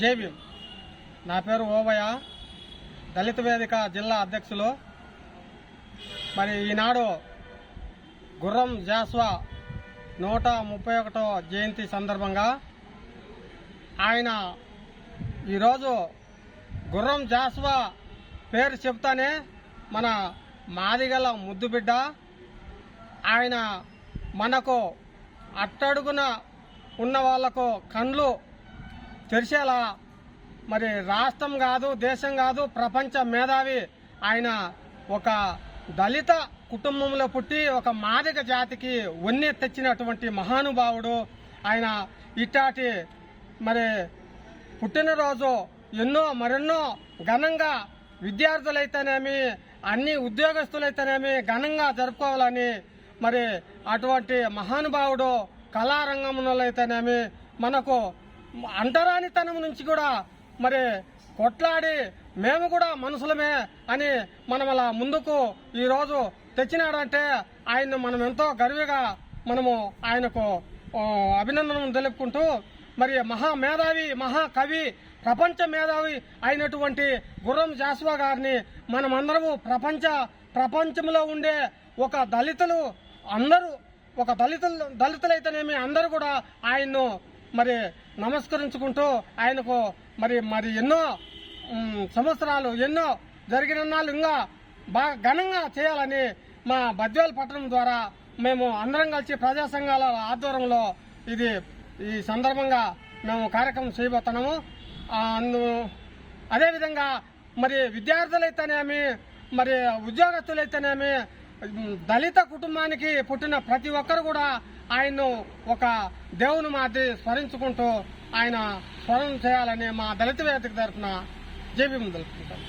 JB. నా పేరు ఓబయ్య దళిత వేదిక జిల్లా అధ్యక్షులు. మరి ఈనాడు గుర్రం జాస్వా నూట ముప్పై ఒకటో జయంతి సందర్భంగా ఆయన ఈరోజు గుర్రం జాస్వా పేరు చెప్తానే మన మాదిగల ముద్దుబిడ్డ ఆయన మనకు అట్టడుగున ఉన్న వాళ్ళకు కండ్లు తెరిచేలా మరి రాష్ట్రం కాదు దేశం కాదు ప్రపంచ మేధావి ఆయన ఒక దళిత కుటుంబంలో పుట్టి ఒక మాదిక జాతికి ఉన్ని తెచ్చినటువంటి మహానుభావుడు ఆయన. ఇట్టాటి మరి పుట్టినరోజు ఎన్నో మరెన్నో ఘనంగా విద్యార్థులైతేనేమి అన్ని ఉద్యోగస్తులైతేనేమి ఘనంగా జరుపుకోవాలని మరి అటువంటి మహానుభావుడు కళారంగంలో అయితేనేమి మనకు అంటరానితనం నుంచి కూడా మరి కొట్లాడి మేము కూడా మనుషులమే అని మనం అలా ముందుకు ఈరోజు తెచ్చినాడంటే ఆయన్ను మనం ఎంతో గర్విగా మనము ఆయనకు ఆ, అభినందనలు తెలుపుకుంటూ మరి మహా మేధావి మహాకవి ప్రపంచ మేధావి అయినటువంటి గుర్రం జాస్వా గారిని మనమందరము ప్రపంచ ప్రపంచంలో ఉండే ఒక దళితులు అందరూ ఒక దళితులు దళితులైతేనేమి అందరూ కూడా ఆయన్ను మరి నమస్కరించుకుంటూ ఆయనకు మరి మరి ఎన్నో సంవత్సరాలు ఎన్నో జరిగిన ఇంకా బాగా ఘనంగా చేయాలని మా బద్వేల్ పట్టణం ద్వారా మేము అందరం కలిసి ప్రజా సంఘాల ఆధ్వర్యంలో ఇది ఈ సందర్భంగా మేము కార్యక్రమం చేయబోతున్నాము. అందు- అదేవిధంగా మరి విద్యార్థులైతేనేమి మరి ఉద్యోగస్తులైతేనేమి దళిత కుటుంబానికి పుట్టిన ప్రతి ఒక్కరు కూడా ఆయన్ను ఒక దేవుని మాది స్మరించుకుంటూ ఆయన స్మరణ చేయాలని మా దళిత వేదిక తరఫున జేబీ తెలుపుకుంటాం